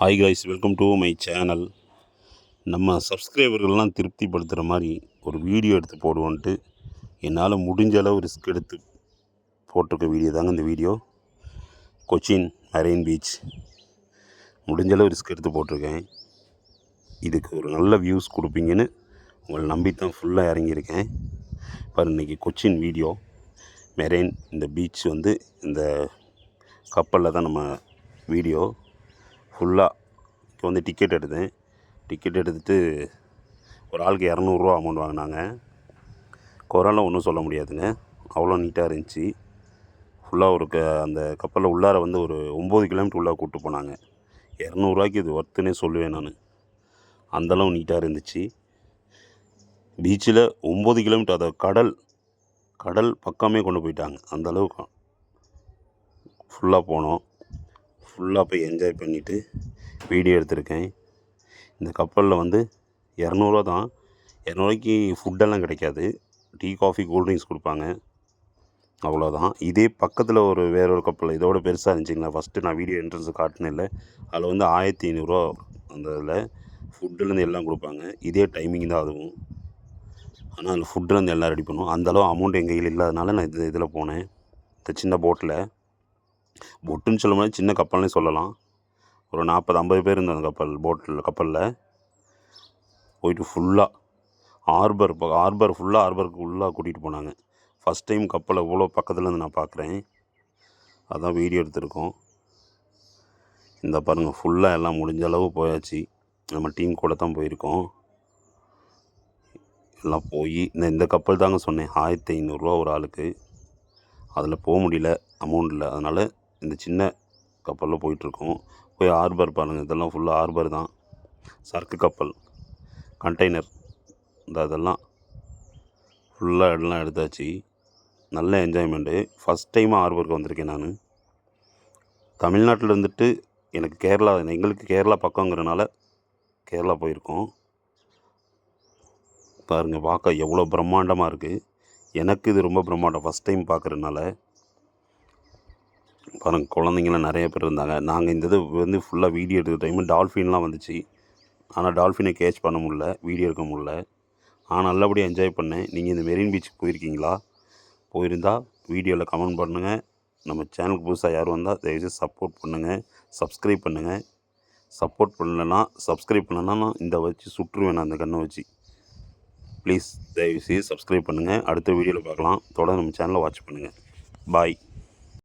Hi guys welcome to my channel நம்ம சப்ஸ்கிரைபர்கள்லாம் திருப்திப்படுத்துகிற மாதிரி ஒரு வீடியோ எடுத்து போடுவோன்ட்டு என்னால் முடிஞ்ச அளவு ரிஸ்க் எடுத்து போட்டிருக்க வீடியோ தாங்க இந்த வீடியோ கொச்சின் மரைன் பீச் முடிஞ்ச அளவு ரிஸ்க் எடுத்து போட்டிருக்கேன். இதுக்கு ஒரு நல்ல வியூஸ் கொடுப்பீங்கன்னு உங்களை நம்பி தான் ஃபுல்லாக இறங்கியிருக்கேன். பாரு இன்றைக்கி கொச்சின் வீடியோ மெரெயின் இந்த பீச் வந்து இந்த கப்பலில் தான் நம்ம வீடியோ ஃபுல்லாக இப்போ வந்து டிக்கெட் எடுத்தேன். டிக்கெட் எடுத்துட்டு ஒரு ஆளுக்கு இரநூறுவா அமௌண்ட் வாங்கினாங்க. குரலாம் ஒன்றும் சொல்ல முடியாதுங்க. அவ்வளோ நீட்டாக இருந்துச்சு. ஃபுல்லாக ஒரு க அந்த கப்பலில் உள்ளார வந்து ஒரு ஒம்பது கிலோமீட்டர் உள்ளே கூப்பிட்டு போனாங்க. இரநூறுவாய்க்கு இது ஒர்த்துனே சொல்லுவேன் நான். அந்தளவு நீட்டாக இருந்துச்சு. பீச்சில் ஒம்பது கிலோமீட்டர் அதை கடல் கடல் பக்கமே கொண்டு போயிட்டாங்க. அந்தளவுக்கு ஃபுல்லாக போனோம். ஃபுல்லாக போய் என்ஜாய் பண்ணிவிட்டு வீடியோ எடுத்திருக்கேன். இந்த கப்பலில் வந்து இரநூறுவா தான். இரநூறுவாய்க்கு ஃபுட்டெல்லாம் கிடைக்காது. டீ காஃபி கூல்ட்ரிங்க்ஸ் கொடுப்பாங்க. அவ்வளோதான் இதே பக்கத்தில் ஒரு வேற ஒரு கப்பல் இதோட பெருசாக இருந்துச்சிங்களா? ஃபஸ்ட்டு நான் வீடியோ என்ட்ரன்ஸ் காட்டினேன் இல்லை. அதில் வந்து ஆயிரத்தி ஐநூறுரூவா அந்த இதில் ஃபுட்டுலேருந்து எல்லாம் கொடுப்பாங்க. இதே டைமிங் தான் அதுவும். ஆனால் அதில் ஃபுட்டுலேருந்து எல்லாம் ரெடி பண்ணுவோம். அந்தளவு அமௌண்ட் எங்கள் கையில் இல்லாதனால நான் இது இதில் போனேன். இந்த சின்ன போட்டில் பொட்டுன்னு சொல்ல முடியாது சின்ன கப்பல்னே சொல்லலாம். ஒரு நாற்பது ஐம்பது பேர் இருந்தோம் அந்த கப்பல் போட்டில் கப்பலில். போயிட்டு ஃபுல்லாக ஹார்பர் ஹார்பர் ஃபுல்லாக ஹார்பருக்கு ஃபுல்லாக கூட்டிகிட்டு போனாங்க. ஃபஸ்ட் டைம் கப்பலை இவ்வளோ பக்கத்துலேருந்து நான் பார்க்குறேன் அதான் வீடியோ எடுத்திருக்கோம். இந்த பாருங்கள் ஃபுல்லாக எல்லாம் முடிஞ்ச அளவு போயாச்சு. நம்ம டீம் கூட தான் போயிருக்கோம். எல்லாம் போய் இந்த இந்த கப்பல் தாங்க சொன்னேன் ஆயிரத்தி ஐநூறுரூவா ஒரு ஆளுக்கு. அதில் போக முடியல அமௌண்ட் இல்லை அதனால் இந்த சின்ன கப்பலில் போயிட்டுருக்கோம். போய் ஹார்பர் பாருங்கள் இதெல்லாம் ஃபுல்லாக ஹார்பர் தான். சரக்கு கப்பல் கண்டெய்னர் இந்த இதெல்லாம் ஃபுல்லாக எல்லாம் எடுத்தாச்சு. நல்ல என்ஜாய்மெண்ட்டு ஃபஸ்ட் டைமாக ஹார்பருக்கு வந்திருக்கேன் நான். தமிழ்நாட்டில் இருந்துட்டு எனக்கு கேரளா எங்களுக்கு கேரளா பக்கங்கிறனால கேரளா போயிருக்கோம். பாருங்கள் பார்க்க எவ்வளோ பிரம்மாண்டமாக இருக்குது எனக்கு இது ரொம்ப பிரம்மாண்டம். ஃபஸ்ட் டைம் பார்க்குறதுனால பாருங்கள் குழந்தைங்களாம் நிறைய பேர் இருந்தாங்க. நாங்கள் இந்த இது வந்து ஃபுல்லாக வீடியோ எடுக்கிற டைமு டால்ஃபின்லாம் வந்துச்சு. ஆனால் டால்ஃபினை கேட்ச் பண்ண முடில வீடியோ எடுக்க முடில நான் நல்லபடியாக என்ஜாய் பண்ணேன். நீங்கள் இந்த மெரின் பீச்சுக்கு போயிருக்கீங்களா? போயிருந்தால் வீடியோவில் கமெண்ட் பண்ணுங்கள் நம்ம சேனலுக்கு புதுசாக யாரும் வந்தால் தயவுசெய்து சப்போர்ட் பண்ணுங்கள் சப்ஸ்கிரைப் பண்ணுங்கள் சப்போர்ட் பண்ணலன்னா சப்ஸ்கிரைப் பண்ணலன்னா நான் இந்த வச்சு சுற்றுவேன் அந்த கண்ணை வச்சு. ப்ளீஸ் தயவுசெய்து சப்ஸ்கிரைப் பண்ணுங்கள் அடுத்த வீடியோவில் பார்க்கலாம். தொடர்ந்து நம்ம சேனலை வாட்ச் பண்ணுங்கள் பாய்